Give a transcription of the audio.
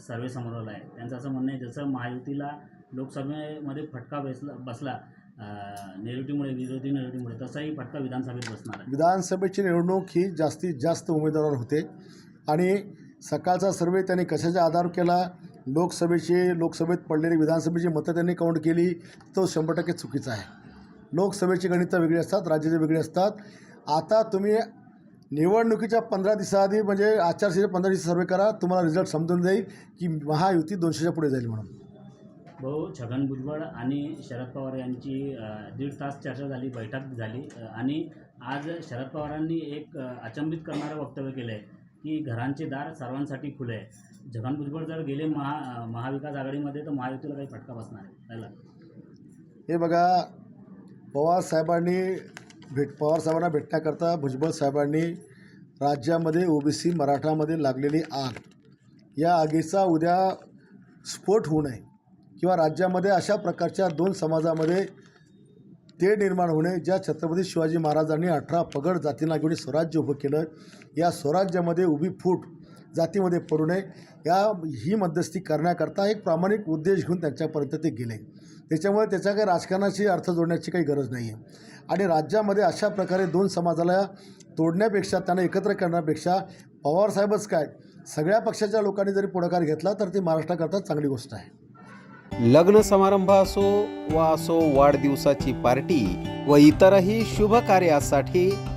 सर्वे समोरला आहे. त्यांचं असं म्हणणं आहे जसं महायुतीला लोकसभेमध्ये फटका बसला बसला निवडीमुळे विरोधी निवडीमुळे तसाही फटका विधानसभेत बसणार आहे. विधानसभेची निवडणूक ही जास्तीत जास्त उमेदवार होते आणि सकाळचा सर्वे त्यांनी कशाच्या आधार केला? लोकसभेचे लोकसभेत पडलेली विधानसभेची मतं त्यांनी काउंट केली? तो शंभर टक्के चुकीचा आहे. लोकसभेची गणितं वेगळी असतात राज्याचे वेगळी असतात. आता तुम्ही निवडणुकीच्या पंधरा दिवसाआधी म्हणजे आचारसंहिता पंधरा दिवस सर्वे करा तुम्हाला रिझल्ट समजून जाईल की महायुती दोनशेच्या पुढे जाईल म्हणून. भाऊ छगन भुजबळ आणि शरद पवार यांची दीड तास चर्चा झाली बैठक झाली आणि आज शरद पवारांनी एक अचंबित करणारं वक्तव्य केलं आहे की घरांचे दार सर्वांसाठी खुले आहे छगन भुजबळ जर गेले महा महाविकास आघाडीमध्ये तर महायुतीला काही फटका बसणार आहे. हे बघा पवार साहेबांनी भेट पवार साहेबांना भेटण्याकरता भुजबळ साहेबांनी राज्यामध्ये ओबीसी मराठामध्ये लागलेली आग. या आगीचा उद्या स्फोट होऊ नये किंवा राज्यामध्ये अशा प्रकारच्या दोन समाजामध्ये ते निर्माण होणे ज्या छत्रपती शिवाजी महाराजांनी अठरा पगड जातींना घेऊन स्वराज्य उभं केलं या स्वराज्यामध्ये उभी फूट जातीमध्ये पडू नये. या ही मध्यस्थी करण्याकरता एक प्रामाणिक उद्देश घेऊन त्यांच्यापर्यंत ते गेले. त्याच्यामुळे त्याच्या काही राजकारणाशी अर्थ जोडण्याची काही गरज नाही आहे आणि राज्यामध्ये अशा प्रकारे दोन समाजाला तोडण्यापेक्षा त्यांना एकत्र करण्यापेक्षा पवारसाहेबच काय? सगळ्या पक्षाच्या लोकांनी जरी पुढाकार घेतला तर ती महाराष्ट्राकरता चांगली गोष्ट आहे. लग्न समारंभ असो वा असो वाढदिवसाची पार्टी व इतरही शुभ कार्यासाठी